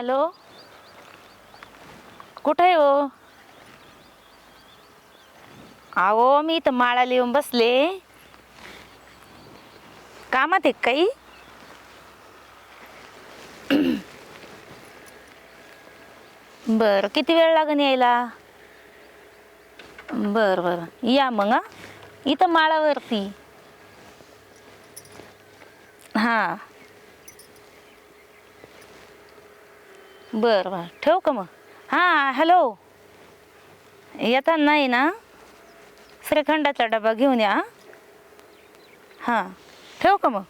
Hello? कुठं आहे हो? अहो मी इथं माळाला येऊन बसले. कामात आहे काही? बरं किती वेळ लागेल यायला? बरं बरं. या मग इथं माळावरती. हां. बरं बरं. ठेवू का मग? हां हॅलो. येताना नाही ना? श्रीखंडाचा डबा घेऊन या हां. ठेवू का मग?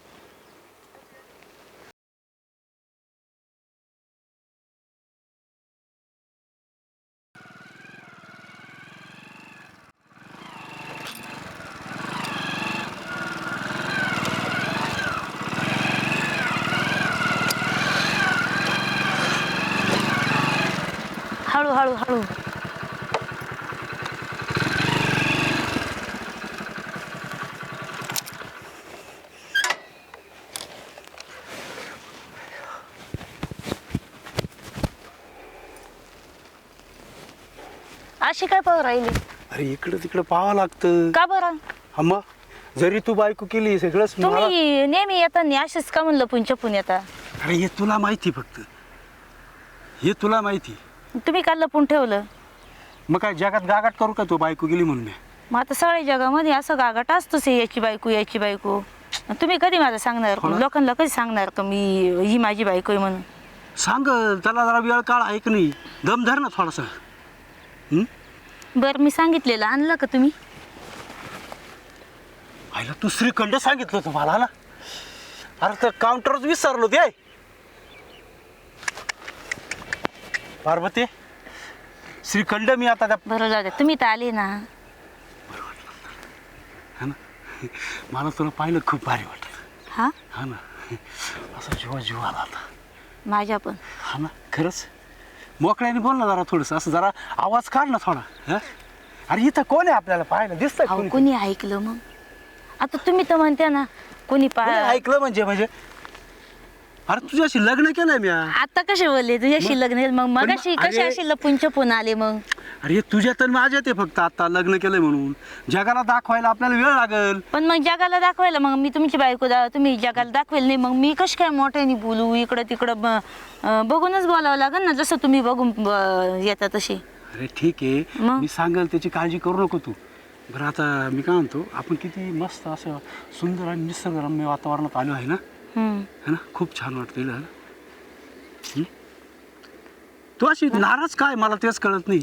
हळू हळू. अशी काय पाहू राहिली? अरे इकडं तिकडं पाहावं लागतं. का बरं? अम्मा जरी तू बायको केली सगळंच मला तुम्ही नेहमी येताना अशीच का म्हणलं पुंचपून येता? अरे हे तुला माहिती फक्त. हे तुला माहिती तुम्ही का लपून ठेवलं? मग काय जगात गागाट करू का तू बायको गेली म्हणून मी? मग आता सगळ्या जगामध्ये असं गागाट असतोच याची बायको याची बायको. तुम्ही कधी मला सांगणार? हो ना. लोकांना कधी सांगणार का मी ही माझी बायको आहे म्हणून? सांग त्याला जरा वेळ काळ ऐक नाही दम धर ना थोडासा. हं? बरं मी सांगितलेलं. आणलं का तुम्ही? आईला तू श्रीखंड सांगितलं होतं मला ना अरे तर काउंटरच विसरलो ते. पार्वती श्रीखंड मी आता त्या बरं जाऊ द्या तुम्ही तर आले ना. हा ना? मला तुला पाहिलं खूप भारी वाटलं. हा? हा ना? असा जीवा जीव आला आता. माझ्या पण. हा ना? खरंच? मोकळ्याने बोल ना जरा थोडस. असं जरा आवाज काढ ना थोडा. हा? अरे इथं कोण आहे आपल्याला पाहायला? दिसतंय अहो कोणी? कोणी ऐकलं मग? आता तुम्ही तर म्हणते ना कोणी पा ऐकलं म्हणजे म्हणजे? अरे तुझ्याशी लग्न केलंय मी आता कसे बोलले? तुझ्याशी लग्न आहे? मग मगाशी अरे- कसे अशी लपून छपून आले मग? अरे तुझ्या तर माझ्यात आहे फक्त आता लग्न केलंय म्हणून. जगाला दाखवायला आपल्याला वेळ लागल. पण मग जगाला दाखवायला मग मी तुमची बायको दा तुम्ही जगाला दाखवेल नाही मग मी कशी काय मोठ्याने बोलू? इकडं तिकडं ब- अं, बघूनच बोलावं लागेल ना जसं तुम्ही बघून ब- येता तशी अरे ठीक आहे. मग? मी सांगेल त्याची काळजी करू नको तू. बरं आता मी काय म्हणतो आपण किती मस्त असं सुंदर आणि निसर्गरम्य वातावरणात आलो आहे ना. है ना? खूप छान वाटतं ना? हं? तू अशी नाराज काय? मला तेच कळत नाही.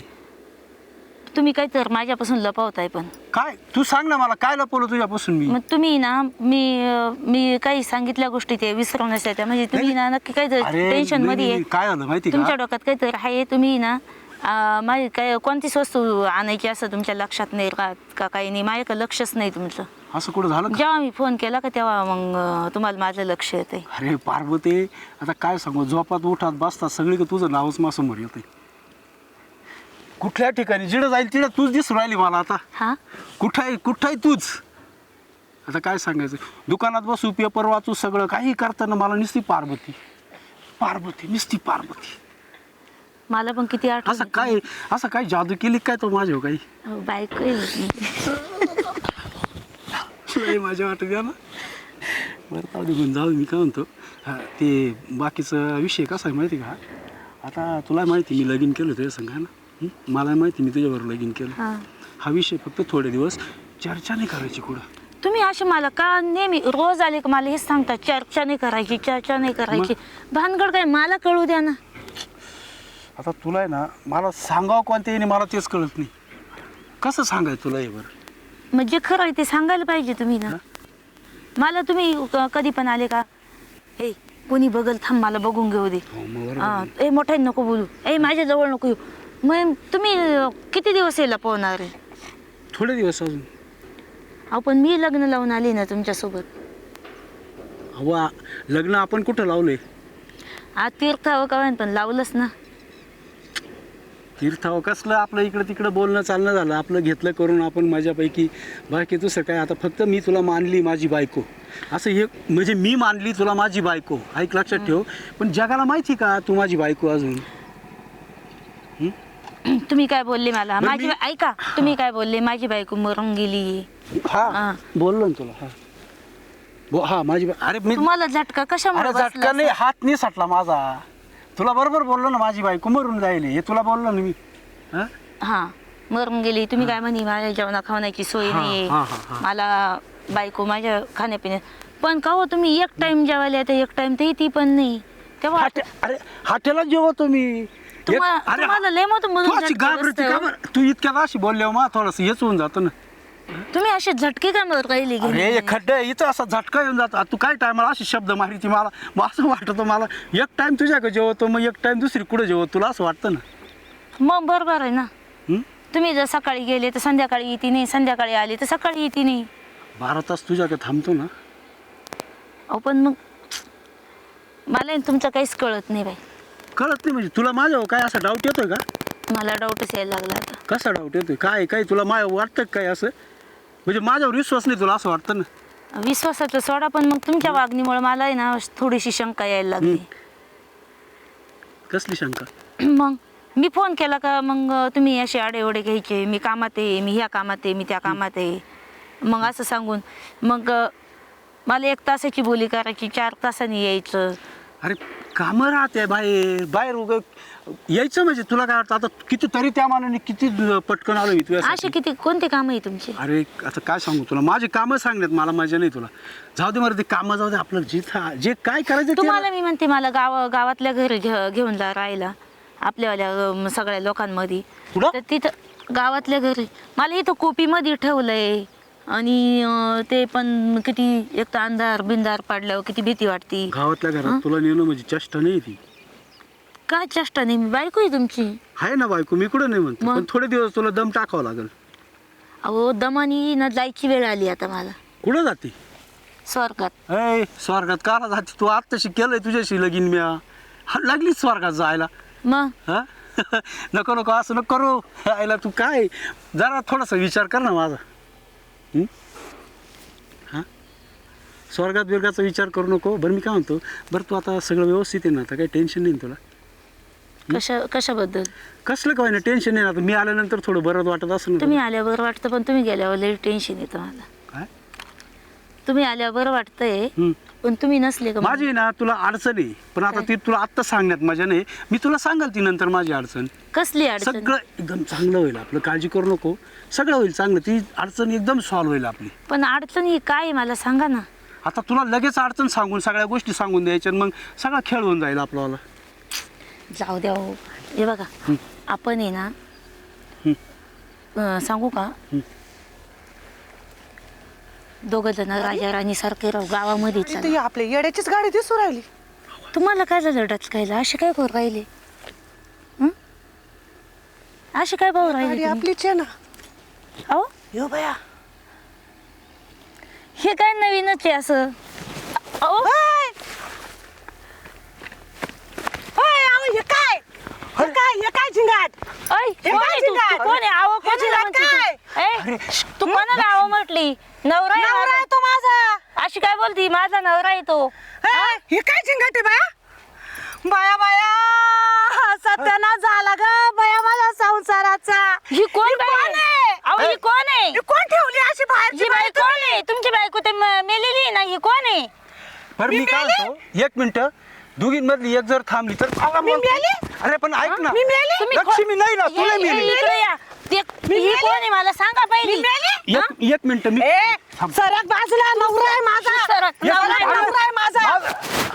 तुम्ही काय तर माझ्यापासून लपवताय पण. काय? तू सांग ना मला काय लपवलं तुझ्यापासून मी? मग तुम्ही ना मी अं, मी काही सांगितल्या गोष्टी ते विसरवण्यास येत्या म्हणजे तुम्ही ना नक्की काय अरे टेन्शन नाही, मध्ये नाही, आहे. काय झालं माहिती तुमच्या डोक्यात काहीतरी आहे तुम्ही ना माझी काय कोणतीच वस्तू आणायची असं तुमच्या लक्षात नाही राहत का काही नाही? माझ्याकडे लक्षच नाही तुमचं. असं कुठं झालं का? जेव्हा मी फोन केला का तेव्हा मग तुम्हाला माझं लक्ष येते अरे पार्वती आता काय सांगू? झोपात उठात बसतात सगळी तुझं नावच मासमोर येते कुठल्या ठिकाणी? जिडं जाईल तिडं तूच दिसून राहिली मला आता. हा? कुठंही कुठंही तूच? आता काय सांगायचं? दुकानात बसू पेपर वाचू सगळं काही करताना मला नुसती पार्वती. पार्वती नुसती पार्वती. मला पण किती आठवण असं. काय असं काय जादू केली काय तो माझ्या काही? बायको आहे. लय माझ्या वाटत ना बरं जाऊ दे घेऊन जाऊ दे, मी काय म्हणतो हा, ते बाकीचा विषय कसा आहे माहिती का? आता तुला माहिती मी लगीन केलं तुझ्या संग है ना हं? मला माहिती मी तुझ्याबरोबर लगीन केलं. हा. हा विषय फक्त थोडे दिवस चर्चा नाही करायची कुठं. तुम्ही असे मला का नेहमी रोज आले का मला हेच सांगता चर्चा नाही करायची चर्चा नाही करायची. भानगड काय मला कळू द्या ना. आता तुला आहे ना मला सांगावं कोणत्या येणे मला तेच कळत नाही. कसं सांगायचं तुला हे बरं? मग जे खरं आहे ते सांगायला पाहिजे तुम्ही ना. मला तुम्ही क- कधी पण आले का ए कोणी बघल थांब मला बघून घेऊ दे. हो मग बरोबर हा, आहे. ए मोठ्याने नको बोलू. ए माझ्या जवळ नको येऊ. मग तुम्ही अं, किती दिवस यायला पोहणार आहे? थोडे दिवस अजून. अहो पण मी लग्न लावून आले ना तुमच्यासोबत. अहो लग्न आपण कुठं लावलंय? आज तीर्थावं का पण लावलंच ना. तीर्थावं कसलं आपलं इकडं तिकडं बोलणं चालणं झालं. आपलं घेतलं करून आपण माझ्यापैकी बाकी दुसरं काय? आता फक्त मी तुला मानली माझी बायको. असं हे म्हणजे मी मानली तुला माझी बायको. ऐक लक्षात ठेव. पण जगाला माहिती का तू माझी बायको अजून? तुम्ही काय बोलले मला? बरं, माझी मी- ऐका तुम्ही काय बोलले? माझी बायको मरून गेली. हा हा. बोललो ना तुला हा. बो हा माझी अरे मी तुम्हाला झटका कशामुळे बसला झटका नाही? हात नाही सटला माझा. तुला बरोबर बोललो ना माझी बायको मरून जाईल हे तुला बोललो ना मी हा? हा मरून गेली तुम्ही काय म्हणे माझ्या जेवणा खावण्याची सोय हा, नाही हा, हा, हा. मला बायको माझ्या खाण्यापिण्यात पण का हो तुम्ही एक टाइम जेवायला येते एक टाइम ते ती पण नाही तेव्हा हाटे- अरे हाटेला जेवतो मी एक- तुम्हा- अरे, तुम्हाला लय मोठं म्हणून तू घाबरते हो. बरं? इतक्यात अशी बोलल्यावर मा थोडस हेच होऊन जातं ना तुम्ही असे झटके का मर राहिले अरे हे खड्डे इथं असा झटका येऊन जातो. तू काय टायमाला अशी शब्द मारिती मला? मग असं वाटतं मला एक टाइम तुझ्याकडे जेवतो मग एक टाइम दुसरी कुठे जेवतो? तुला असं वाटतं ना? मग बरोबर आहे ना. हं? तुम्ही जर सकाळी गेले तर संध्याकाळी येते नाही संध्याकाळी आले तर सकाळी येते नाही. बारा तास तुझ्याकडे थांबतो ना. अहो पण मग मला तुमचं काहीच कळत नाही बाई. कळत नाही म्हणजे तुला माझ्यावर काय असा डाऊट येतोय का? मला डाऊटच यायला लागला आता. कसा डाऊट येतोय? काय काय तुला माय वाटतं का काय असं? म्हणजे माझ्यावर विश्वास नाही तुला असं वाटतं ना? विश्वासाचं सोडा पण मग तुमच्या वागणीमुळे मला आहे ना थोडीशी शंका यायला लागली. कसली शंका? मग मी फोन केला का मग तुम्ही असे आडेवडे घ्यायचे मी कामात आहे मी ह्या कामात आहे मी त्या कामात आहे. मग असं सांगून मग मला एक तासाची बोली करायची चार तासांनी यायचं. अरे कामं राहते बाहेर बाहेर उग यायचं म्हणजे तुला काय वाटतं? आता कितीतरी त्या मानाने किती पटकन आलो असे किती कोणते काम आहे तुमचे? अरे आता काय सांगू तुला? माझे कामं सांगण्यात मला मजा नाही तुला. जाऊ दे मला ते कामं जाऊ दे. आपलं जिथं जे काय करायचं ते तुम्हाला मी म्हणते मला गाव गावातल्या घरी घे- घेऊन जा राहायला. आपल्यावाल्या अं, सगळ्या लोकांमध्ये. कुठं? तर तिथं गावातल्या घरी. मला इथं कोपीमध्ये ठेवलंय. आणि अं, ते पण किती एक तर अंधार बिंधार पाडल्यावर किती भीती वाटते. गावातल्या घरात तुला नेणं म्हणजे चेष्टा नाही ती. काय चेष्टा नाही? मी बायको आहे तुमची. आहे ना बायको मी कुठं नाही म्हणतो. मग? पण थोडे दिवस तुला दम टाकावं लागेल. अहो दमानी ना जायची वेळ आली आता मला. कुठं जाते? स्वर्गात. ऐ स्वर्गात काला जाते? तू आत्ताशी केलंय तुझ्याशी लगीन म्या. हा, लागलीच स्वर्गात जायला. मग? हा? नको नको असं नको करू. आयला तू काय? जरा थोडासा विचार कर ना माझा. हं? हा? स्वर्गात बिर्गाचा विचार करू नको. बरं मी काय म्हणतो? बरं तू आता सगळं व्यवस्थित आहे ना आता काही टेन्शन नाही ना तुला? कशा कशाबद्दल? कसलं काय ना टेन्शन नाही ना आता. मी आल्यानंतर थोडं बरं वाटत असं ना तुम्ही. आल्यावर वाटतं पण तुम्ही गेल्यावर लई टेन्शन येतं मला. काय? तुम्ही आल्यावर वाटतंय हं. पण तुम्ही नसले का माझी ना तुला अडचण आहे. पण आता ती तुला आत्ता सांगण्यात मजा नाही. मी तुला सांगाल ती नंतर माझी अडचण. कसली अडचण? सगळं एकदम चांगलं होईल आपलं. काळजी करू नको. सगळं होईल चांगलं. ती अडचण एकदम सॉल्व्ह होईल आपली. पण अडचण ही काय आहे मला सांगा ना. आता तुला लगेच अडचण सांगून सगळ्या गोष्टी सांगून द्यायच्या आणि मग सगळा खेळ होऊन जाईल आपल्याला. जाऊ द्या हो. हे बघा. आपण आहे ना. अं, सांगू का. दोघ जण राजा राणी सारखे राहू गावामध्ये इथे चला. आपल्या येड्याचीच गाडी दिसू राहिली. तुम्हाला काय झालं डचकायला? असे काय करू राहिले? हं? असे काय भाऊ गाडी राहिले तुम्ही? आपलीच आहे ना. अहो? यो बया हे काय नवीनच आहे असं? अहो? ओय! अहो, हे काय? हे काय हे काय झिंगाट? ऐ, कोण काय आहे तू? कोण आहे? हे कोणाला म्हणते तू? ऐ, तू कोणाला आहो म्हटली? नवरा आहे नवरा माझा. आहे तो माझा. अशी काय बोलती? माझा नवरा आहे तो. हे? काय झिंगाट आहे बाया बाया बाया सत्यानाश झाला ग. बाया माझ्या संसाराचा. ही कोण ही बाई? कोण आहे? अहो ही कोण आहे? ही कोण ठेवली अशी बाहेरची ही बाई कोण आहे? तुमची बायको ते म- मेलेली आहे ना. ही कोण आहे? बरं मी काय म्हणतो? एक मिनिट. दोघींमधली एक जर थांबली तर मला मी. मेली? अरे पण ऐक ना. मी मेली? तुम्ही लक्ष्मी नाही ना तुला ये- ये मेली. इकडे या. ते- ही मेली? कोण आहे मला सांगा पहिली? हा? एक एक मिनिट मी ए थांब. सरक बाजूला नवरा आहे माझा सरक, नवरा आहे. नवरा आहे माझा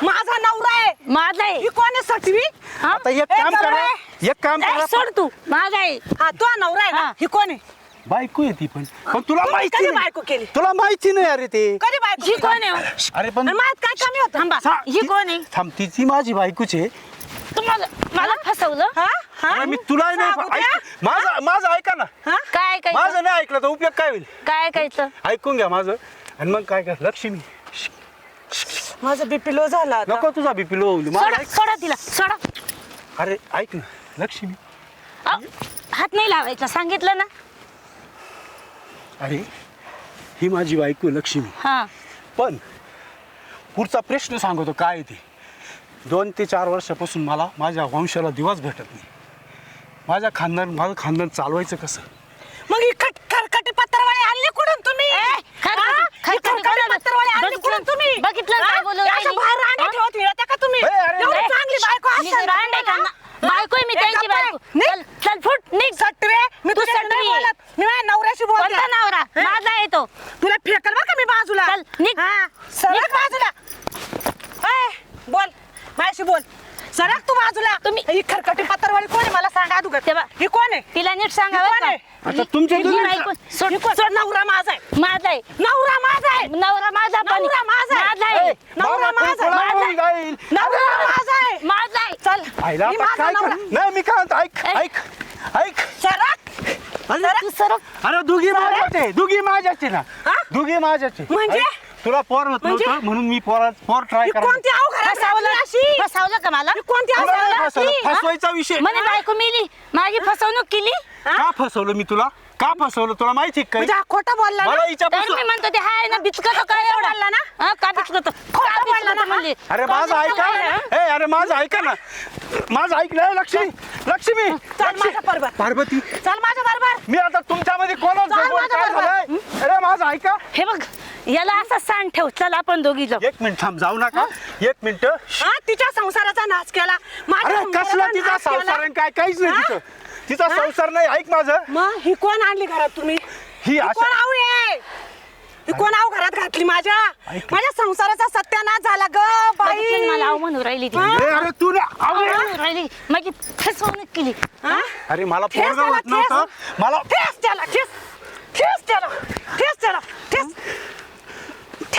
माझा नवरा आहे माझा आहे ही कोण आहे सटवी हा? आता एक ए, काम नवरा करा. एक काम ऐ, करा सोड तू माझा आहे हा तो नवरा आहे ना हा. ही कोण आहे बायको आहे ती पण पण तुला तुम्ही माहिती कधी नाही. बायको केली? तुला माहिती नाही अरे ते कधी बायको ही? कोण आहे हो? अरे पण आणि माझ्यात काय कमी होतं थांबा सा- ही ती- कोण आहे थांब तिची माझी बायकोच आहे तुम्हाला मला फसवलं? हा? हा? अरे मी तुला नाही सांगू द्या? ऐक- माझं माझं ऐका ना. हा? काय काय माझं नाही ऐकलं तर उपयोग काय होईल? काय ऐकायचं? ऐकून घ्या माझं. आणि मग काय कर लक्ष्मी. माझं बीपी लो झाला आता. नको तुझा बीपी लो होऊ दे. मला सोडा ऐक सोडा तिला सोडा. अरे ऐक ना. लक्ष्मी. अहो, हात नाही लावायचा सांगितलं ना? अरे ही माझी बायको लक्ष्मी. हा. पण पुढचा प्रश्न सांगतो काय आहे ते? दोन ते चार वर्षापासून मला माझ्या वंशाला दिवस भेटत नाही माझ्या खानदान माझं खानदान चालवायचं कसं मग ही खट खरकटी पत्रवाळी आणली कुठून तुम्ही खरकटी- हा? ही खरकटी खरकटी कोणाला? पत्रवाळी आणली बघितलं- कुठून तुम्ही बघितलं हा? अशा बाहेर हा? ठेवत का तुम्ही ए, अरे, एवढी नाही. चांगली बायको मी असेल जर अंडे ना? खाणार- बायको आहे मी एक त्यांची गप्प आहे. बायको निघ. चल चल फुट निघ सटवे मी तू तुझ्या नाही. बोलत मी माझ्या नवऱ्याशी बोलते कोणता नवरा हा? माझा आहे तो तुला फेकल बरं का मी बाजूला चल, निघ. हा, सरक निघ. बाजूला ए, बोल माझ्याशी बोल. सरक तू बाजूला तुम्ही- ही खरकटी पत्रवाळी कोण आहे? मला सांगा अगोदर. ते बा- ही कोण आहे? तिला नीट ही सांगावं कोण का. आहे? आता तुमच्या ही दोघींचा- बायको सोड ही कोण? सोड. नवरा माझा आहे. माझा आहे. नवरा माझा आहे. नवरा माझा पण नवरा माझा आहे. माझा आहे. ए, नवरा बाबा, माझा कोण- आहे. कोण जाईल? नवरा माझा आहे. माझा आहे. चल. आईला मी आता माझा काय नवरा. कर नाही मी काय म्हणतो ऐक. ऐक ऐक. सरक अरे तू सरक अरे दुगी माझ्याचे दुगी माझ्याचे ना. हा? दुगी माझ्याचे. म्हणजे? ऐक, तुला पोर होत म्हणजे? नव्हतं म्हणून मी पोरा पोर ट्राय ही करा कोणती अवघरात फसवलं? फसवलं का मला? ही कोणती? फसवायचा विषय. म्हणे बायको मिली. माझी फसवणूक केली. का फसवलं मी तुला? का फसवलं तुला? माहिती आहे का म्हणजे खोटं बोलला ना? मला हिच्यापासून मी म्हणतो ते हाय ना बिचकत काय एवढा. बोलला ना? हा, का बिचकत खोटं बोलला ना, म्हणली? अरे माझं ऐका ए अरे माझं ऐका ना. माझं ऐक नाही लक्ष्मी. लक्ष्मी. चल. माझ्या बरोबर. पार्वती. चल माझ्या बरोबर. मी आता तुमच्यामध्ये कोणाच चाल बोल काय. झालंय? अरे माझं ऐका. हे बघ याला असा सांड ठेव. चल आपण दोघी जाऊ. एक मिनिट थांब जाऊ नका. एक मिनिट. हा तिच्या संसाराचा नाश केला. माझ्या अरे कसला तिचा नाश केला. संसार काय? काहीच नाही हा? तिचं. तिचा हा? संसार नाही ऐक माझं. मग ही कोण आणली घरात तुम्ही? ही अशा- कोण आऊ आहे ही कोण आऊ घरात घातली माझ्या? ऐक. माझ्या संसाराचा सत्यानाश झाला ग बघितलं ना बाई. मला अहो म्हणून राहिली ती. हा? अरे अरे तू ना अरे म्हणून राहिली. माझी फसवणूक केली. हा? अरे मला ठेस पोरगा त्याला, होत नव्हतं. ठेस. मला ठेस त्याला ठेस. ठेस त्याला ठेस त्याला ठेस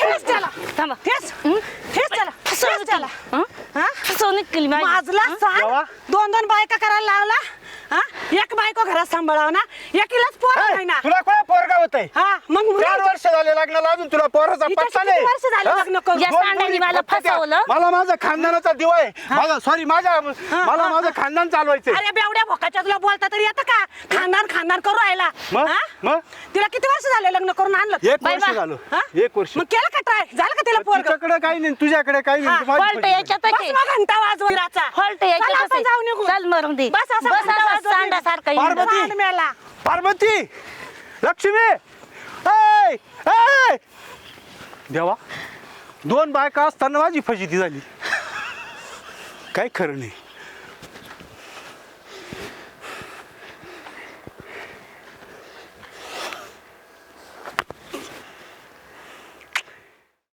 ठेस त्याला थांबा. ठेस हं? ठेस त्याला फसवणूक त्याला केली. हं? हा? फसवणूक केली माझी सांग. जेव्हा? दोन दोन बायका करायला लावला. हा? एक बायको घरात सांभाळाव ना? एकीलाच पोर नाही ना? तुला कोणा पोरगा होत हा मग मुली- चार वर्ष झाले लग्नाला अजून तुला पोराचा हिच्याशी पत्ता किती नाही. वर्ष झाले? लग्न करून? या दोन सांडाने मुली माझा खानदानाचा दिवा आहे. माझा सॉरी माझ्या मला माझं खानदान चालवायचंय. अरे बेवड्या भोकाच्या तुला बोलता तरी येतं का? खानदान खानदान करू राहिला. मग? हा? मग? तिला किती वर्ष झाले लग्न करून आणलं? एक बाई वर्ष बा. झालं. हा? एक वर्ष. मग केलं का ट्राय झालं का तिला पोरग? तुझ्याकडे काही नाही तुझ्याकडे काही हा, नाही माझी फॉल्ट फजिती. याच्यातच बस आहे मग घंटा याच्यातच जाऊ निघू चल मरून दे बस असा बस घंटा असा. पार्वती. मेला. लक्ष्मी. ऐ, ऐ! देवा दोन बायका असताना माझी फजिती झाली. काही खरं नाही.